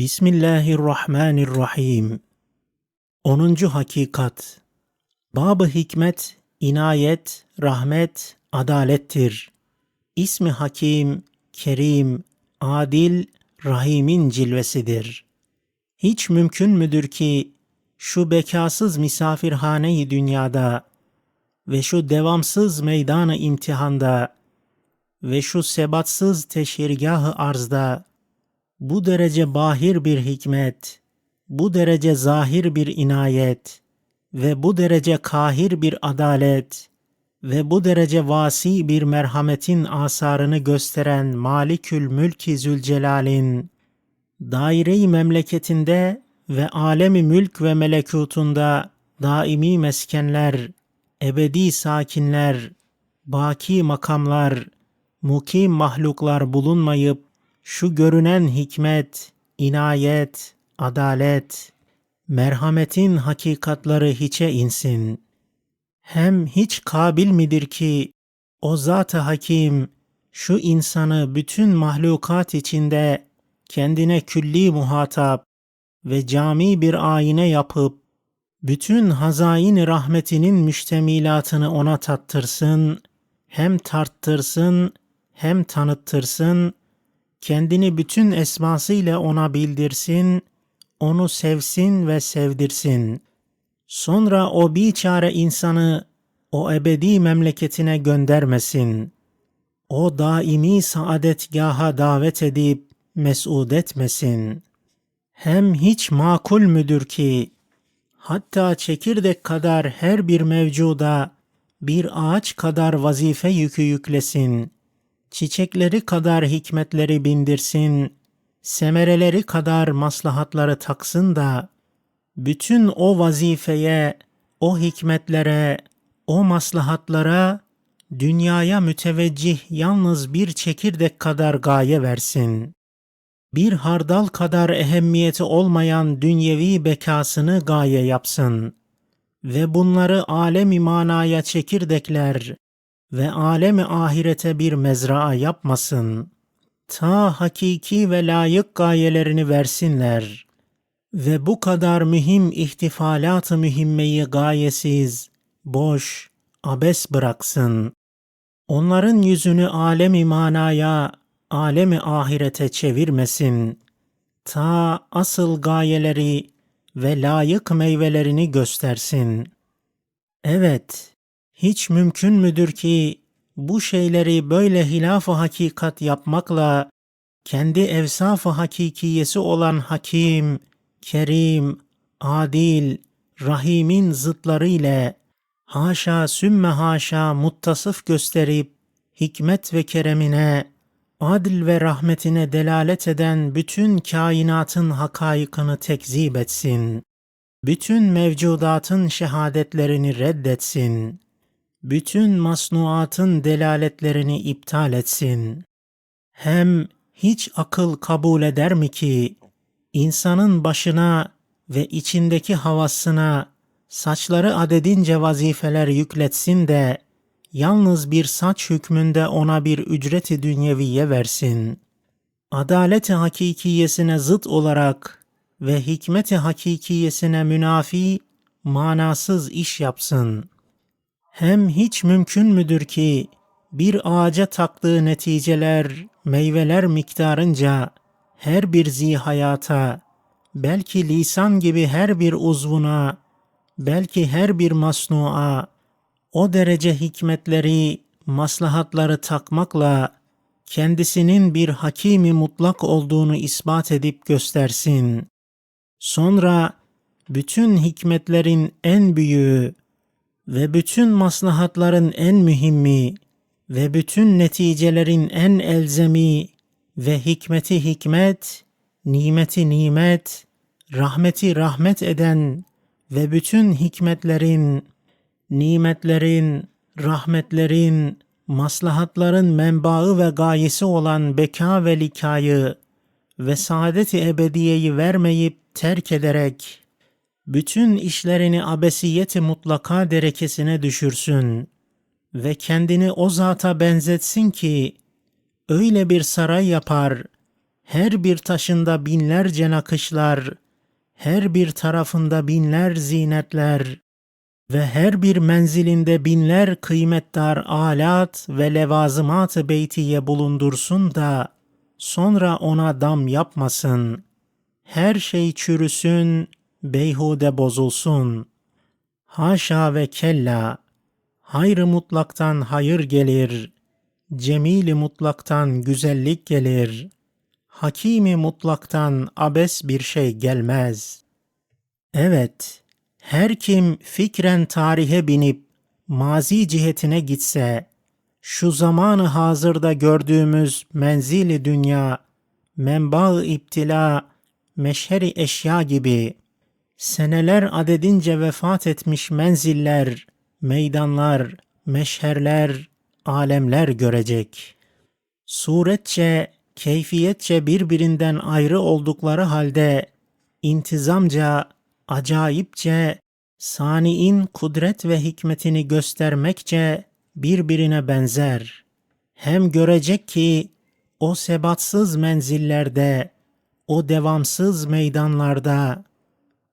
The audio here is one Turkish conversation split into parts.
Bismillahirrahmanirrahim. 10. Hakikat Babı hikmet, inayet, rahmet, adalettir. İsmi Hakim, Kerim, Adil, Rahim'in cilvesidir. Hiç mümkün müdür ki şu bekasız misafirhaneyi dünyada ve şu devamsız meydanı imtihanda ve şu sebatsız teşhirgahı arzda bu derece bahir bir hikmet, bu derece zahir bir inayet ve bu derece kahir bir adalet ve bu derece vasi bir merhametin asarını gösteren Malikül Mülki Zülcelal'in daire-i memleketinde ve alemi mülk ve melekutunda daimi meskenler, ebedi sakinler, baki makamlar, mukim mahluklar bulunmayıp şu görünen hikmet, inayet, adalet, merhametin hakikatları hiçe insin. Hem hiç kabil midir ki o zat-ı hakim şu insanı bütün mahlukat içinde kendine külli muhatap ve cami bir ayine yapıp bütün hazain rahmetinin müştemilatını ona tattırsın, hem tarttırsın, hem tanıttırsın, kendini bütün esmasıyla ona bildirsin, onu sevsin ve sevdirsin. Sonra o biçare insanı o ebedi memleketine göndermesin. O daimi saadetgaha davet edip mes'ud etmesin. Hem hiç makul müdür ki hatta çekirdek kadar her bir mevcuda bir ağaç kadar vazife yükü yüklesin. Çiçekleri kadar hikmetleri bindirsin. Semereleri kadar maslahatları taksın da bütün o vazifeye, o hikmetlere, o maslahatlara dünyaya müteveccih yalnız bir çekirdek kadar gaye versin. Bir hardal kadar ehemmiyeti olmayan dünyevi bekasını gaye yapsın ve bunları alemi manaya çekirdekler ve alemi ahirete bir mezraa yapmasın. Ta hakiki ve layık gayelerini versinler ve bu kadar mühim ihtifalat-ı mühimmeyi gayesiz, boş, abes bıraksın. Onların yüzünü alemi manaya, alemi ahirete çevirmesin. Ta asıl gayeleri ve layık meyvelerini göstersin. Evet, hiç mümkün müdür ki bu şeyleri böyle hilaf-ı hakikat yapmakla kendi evsaf-ı hakikiyesi olan hakim, kerim, adil, rahimin zıtları ile haşa sümme haşa muttasıf gösterip hikmet ve keremine, adil ve rahmetine delalet eden bütün kainatın hakaikını tekzip etsin. Bütün mevcudatın şehadetlerini reddetsin. Bütün masnuatın delaletlerini iptal etsin. Hem hiç akıl kabul eder mi ki insanın başına ve içindeki havasına saçları adedince vazifeler yükletsin de yalnız bir saç hükmünde ona bir ücreti dünyeviye versin. Adaleti hakikiyesine zıt olarak ve hikmeti hakikiyesine münafi, manasız iş yapsın. Hem hiç mümkün müdür ki bir ağaca taktığı neticeler, meyveler miktarınca her bir zihayata, belki lisan gibi her bir uzvuna, belki her bir masnua, o derece hikmetleri, maslahatları takmakla kendisinin bir hakimi mutlak olduğunu ispat edip göstersin. Sonra bütün hikmetlerin en büyüğü ve bütün maslahatların en mühimmi ve bütün neticelerin en elzemi ve hikmeti hikmet, nimeti nimet, rahmeti rahmet eden ve bütün hikmetlerin, nimetlerin, rahmetlerin, maslahatların menbaı ve gayesi olan beka ve likayı ve saadet-i ebediyeyi vermeyip terk ederek bütün işlerini abesiyeti mutlaka derekesine düşürsün ve kendini o zata benzetsin ki öyle bir saray yapar Her bir taşında binlerce nakışlar, her bir tarafında binler zinetler ve her bir menzilinde binler kıymetdar alat ve levazımat-ı beytiye bulundursun da sonra ona dam yapmasın. Her şey çürüsün, beyhude bozulsun. Haşa ve kella, hayrı mutlaktan hayır gelir, cemili mutlaktan güzellik gelir, hakimi mutlaktan abes bir şey gelmez. Evet, her kim fikren tarihe binip mazi cihetine gitse, şu zamanı hazırda gördüğümüz menzili dünya, menba-ı iptila, meşheri eşya gibi, seneler adedince vefat etmiş menziller, meydanlar, meşherler, alemler görecek. Suretçe, keyfiyetçe birbirinden ayrı oldukları halde, intizamca, acayipçe, saniin kudret ve hikmetini göstermekçe birbirine benzer. Hem görecek ki o sebatsız menzillerde, o devamsız meydanlarda,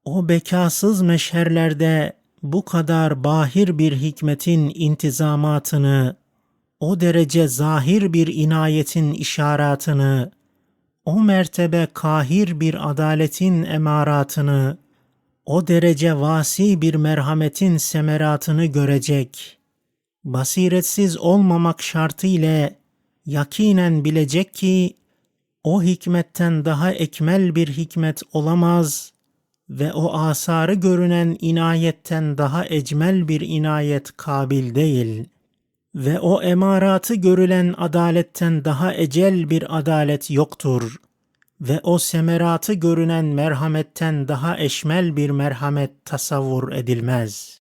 o bekasız meşherlerde bu kadar bahir bir hikmetin intizamatını, o derece zahir bir inayetin işaratını, o mertebe kahir bir adaletin emaratını, o derece vasi bir merhametin semeratını görecek. Basiretsiz olmamak şartı ile yakinen bilecek ki o hikmetten daha ekmel bir hikmet olamaz ve o asarı görünen inayetten daha ecmel bir inayet kabil değil ve o emaratı görülen adaletten daha ecel bir adalet yoktur ve o semeratı görünen merhametten daha eşmel bir merhamet tasavvur edilmez.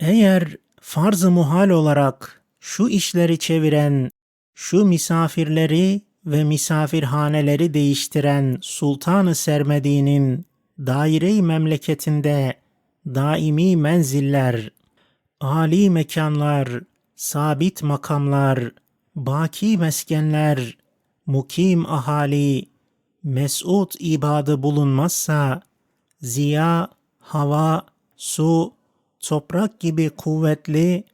Eğer farz-ı muhal olarak şu işleri çeviren, şu misafirleri ve misafirhaneleri değiştiren Sultanı Sermedi'nin daire-i memleketinde daimi menziller, âli mekanlar, sabit makamlar, baki meskenler, mukim ahali, mesut ibadı bulunmazsa, ziya, hava, su, toprak gibi kuvvetli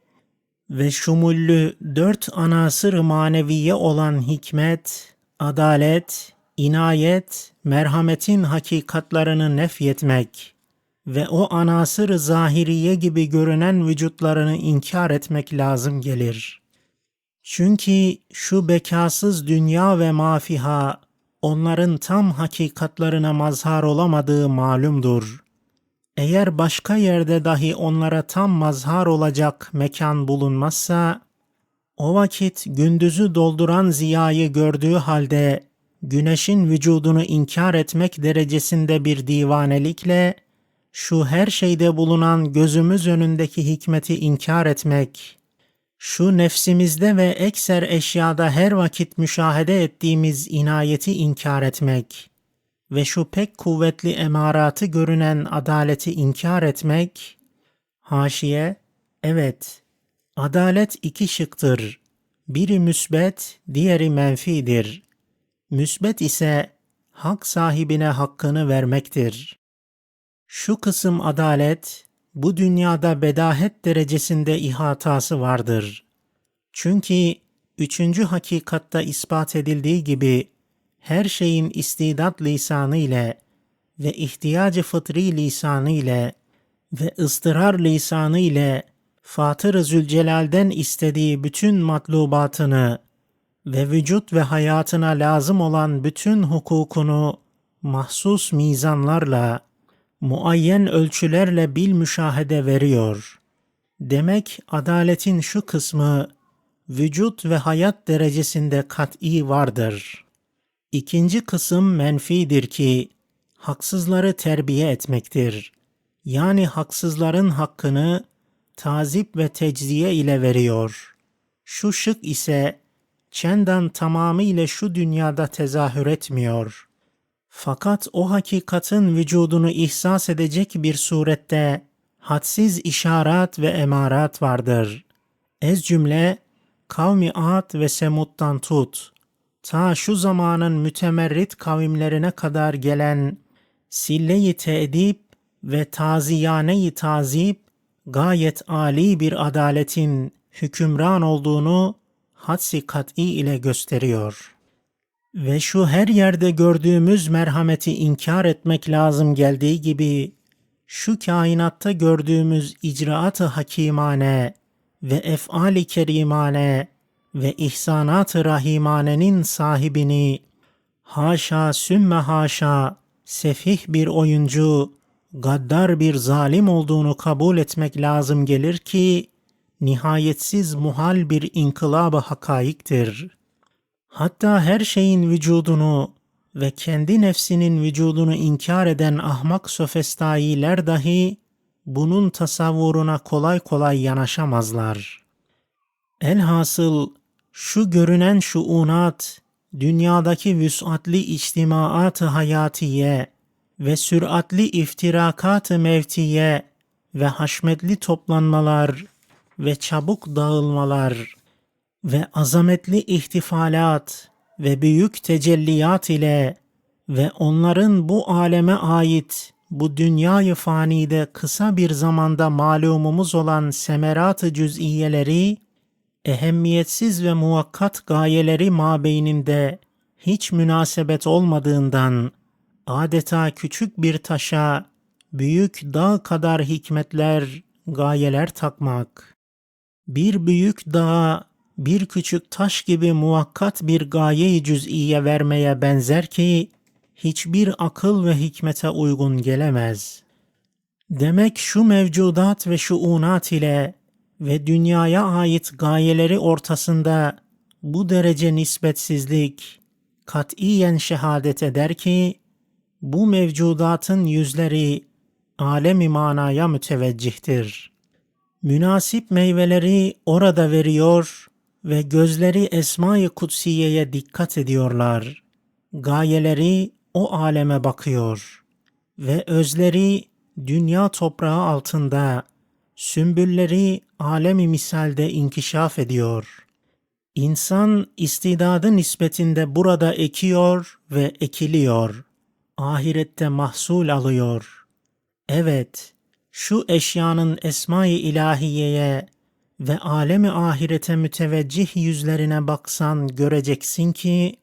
ve şumullü dört anasır maneviye olan hikmet, adalet, inayet, merhametin hakikatlarını nefyetmek ve o anasır zahiriye gibi görünen vücutlarını inkar etmek lazım gelir. Çünkü şu bekasız dünya ve mafiha onların tam hakikatlarına mazhar olamadığı malumdur. Eğer başka yerde dahi onlara tam mazhar olacak mekan bulunmazsa, o vakit gündüzü dolduran ziyayı gördüğü halde güneşin vücudunu inkar etmek derecesinde bir divanelikle şu her şeyde bulunan gözümüz önündeki hikmeti inkar etmek, şu nefsimizde ve ekser eşyada her vakit müşahede ettiğimiz inayeti inkar etmek ve şu pek kuvvetli emaratı görünen adaleti inkar etmek, haşiye, evet, adalet iki şıktır. Biri müsbet, diğeri menfidir. Müsbet ise hak sahibine hakkını vermektir. Şu kısım adalet, bu dünyada bedahet derecesinde ihatası vardır. Çünkü üçüncü hakikatta ispat edildiği gibi her şeyin istidat lisanı ile ve ihtiyacı fıtri lisanı ile ve ıstırar lisanı ile Fatır-ı Zülcelal'den istediği bütün matlubatını ve vücut ve hayatına lazım olan bütün hukukunu mahsus mizanlarla, muayyen ölçülerle bil müşahede veriyor. Demek adaletin şu kısmı vücut ve hayat derecesinde kat'i vardır. İkinci kısım menfidir ki haksızları terbiye etmektir. Yani haksızların hakkını tazip ve tecziye ile veriyor. Şu şık ise çendan tamamıyla şu dünyada tezahür etmiyor. Fakat o hakikatin vücudunu ihsas edecek bir surette hadsiz işaret ve emarat vardır. Ez cümle kavmi Ad ve Semud'dan tut, ta şu zamanın mütemerrit kavimlerine kadar gelen sille-i teedip ve taziyane-i tazip gayet âli bir adaletin hükümran olduğunu hadsi kat'i ile gösteriyor. Ve şu her yerde gördüğümüz merhameti inkar etmek lazım geldiği gibi şu kainatta gördüğümüz icraat-ı hakimane ve ef'al-i kerimane ve ihsanat-ı rahimanenin sahibini haşa sümme haşa sefih bir oyuncu, gaddar bir zalim olduğunu kabul etmek lazım gelir ki nihayetsiz muhal bir inkılab-ı hakaiktir. Hatta her şeyin vücudunu ve kendi nefsinin vücudunu inkar eden ahmak sofestailer dahi bunun tasavvuruna kolay kolay yanaşamazlar. Elhasıl şu görünen şuunat, dünyadaki vüsatli içtimaat-ı hayatiye ve süratli iftirakat-ı mevtiye ve haşmetli toplanmalar ve çabuk dağılmalar ve azametli ihtifalat ve büyük tecelliyat ile ve onların bu aleme ait bu dünyayı fanide kısa bir zamanda malumumuz olan semerat-ı cüz'iyeleri, ehemmiyetsiz ve muvakkat gayeleri mabeyninde hiç münasebet olmadığından, adeta küçük bir taşa büyük dağ kadar hikmetler, gayeler takmak, bir büyük dağa bir küçük taş gibi muvakkat bir gaye-i cüz'iye vermeye benzer ki, hiçbir akıl ve hikmete uygun gelemez. Demek şu mevcudat ve şuunat ile ve dünyaya ait gayeleri ortasında bu derece nispetsizlik katiyen şehadet eder ki bu mevcudatın yüzleri alemi manaya müteveccihtir. Münasip meyveleri orada veriyor ve gözleri Esma-i Kutsiye'ye dikkat ediyorlar. Gayeleri o aleme bakıyor ve özleri dünya toprağı altında, sümbülleri alemi misalde inkişaf ediyor. İnsan istidadı nispetinde burada ekiyor ve ekiliyor. Ahirette mahsul alıyor. Evet, şu eşyanın esma-i ilahiyeye ve alemi ahirete müteveccih yüzlerine baksan göreceksin ki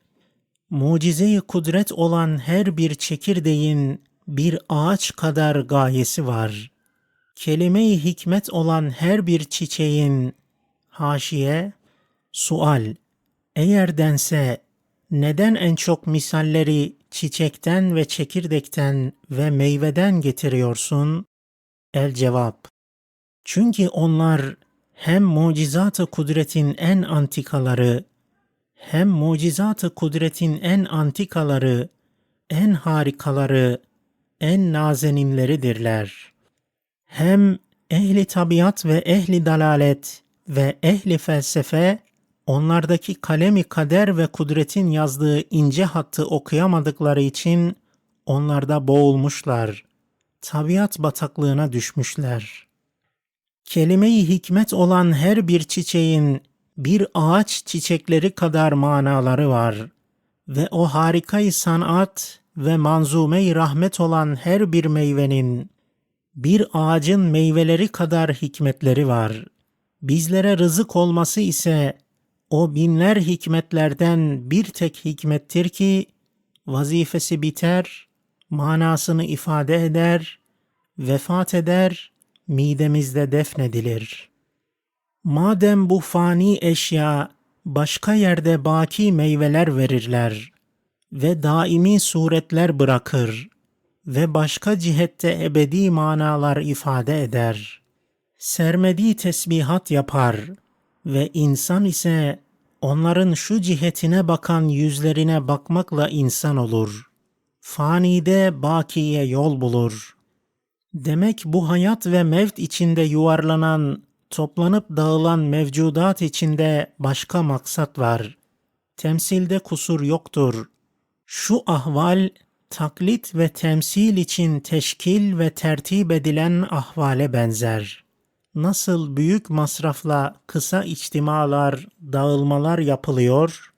mucize-i kudret olan her bir çekirdeğin bir ağaç kadar gayesi var. Kelime-i hikmet olan her bir çiçeğin haşiye, sual, eğer dense neden en çok misalleri çiçekten ve çekirdekten ve meyveden getiriyorsun? El cevap, çünkü onlar hem mucizat-ı kudretin en antikaları hem mucizat-ı kudretin en antikaları, en harikaları, en nazeninleridirler. Hem ehli tabiat ve ehli dalalet ve ehli felsefe onlardaki kalemi kader ve kudretin yazdığı ince hattı okuyamadıkları için onlarda boğulmuşlar. Tabiat bataklığına düşmüşler. Kelime-i hikmet olan her bir çiçeğin bir ağaç çiçekleri kadar manaları var ve o harikayı sanat ve manzume-i rahmet olan her bir meyvenin bir ağacın meyveleri kadar hikmetleri var. Bizlere rızık olması ise o binler hikmetlerden bir tek hikmettir ki vazifesi biter, manasını ifade eder, vefat eder, midemizde defnedilir.'' Madem bu fani eşya başka yerde baki meyveler verirler ve daimi suretler bırakır ve başka cihette ebedi manalar ifade eder. Sermedi tesbihat yapar ve insan ise onların şu cihetine bakan yüzlerine bakmakla insan olur. Fanide bakiye yol bulur. Demek bu hayat ve mevt içinde yuvarlanan toplanıp dağılan mevcudat içinde başka maksat var. Temsilde kusur yoktur. Şu ahval taklit ve temsil için teşkil ve tertip edilen ahvale benzer. Nasıl büyük masrafla kısa içtimalar, dağılmalar yapılıyor,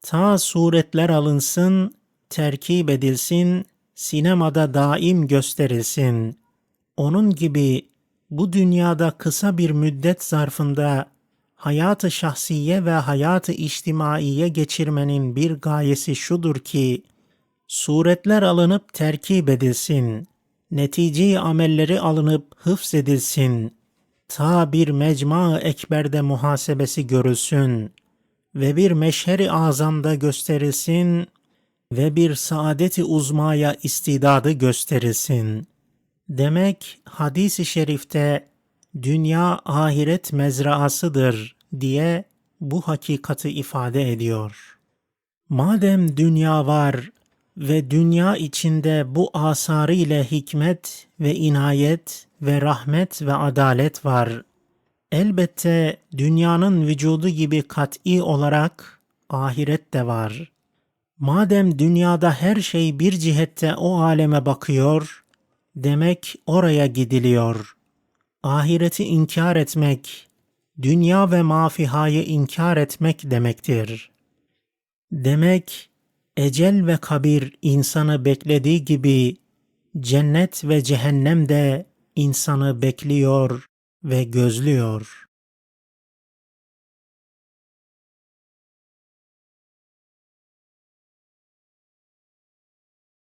Ta suretler alınsın, terkip edilsin, sinemada daim gösterilsin. Onun gibi bu dünyada kısa bir müddet zarfında hayatı şahsiye ve hayatı içtimaiye geçirmenin bir gayesi şudur ki, suretler alınıp terkip edilsin, netice amelleri alınıp hıfz edilsin, ta bir mecma ekberde muhasebesi görülsün ve bir meşheri azamda gösterilsin ve bir saadeti uzmaya istidadı gösterilsin. Demek hadis-i şerifte dünya ahiret mezraasıdır diye bu hakikati ifade ediyor. Madem dünya var ve dünya içinde bu asarı ile hikmet ve inayet ve rahmet ve adalet var. Elbette dünyanın vücudu gibi kat'i olarak ahiret de var. Madem dünyada her şey bir cihette o aleme bakıyor, demek oraya gidiliyor. Ahireti inkar etmek, dünya ve mafihayı inkar etmek demektir. Demek ecel ve kabir insanı beklediği gibi cennet ve cehennem de insanı bekliyor ve gözlüyor.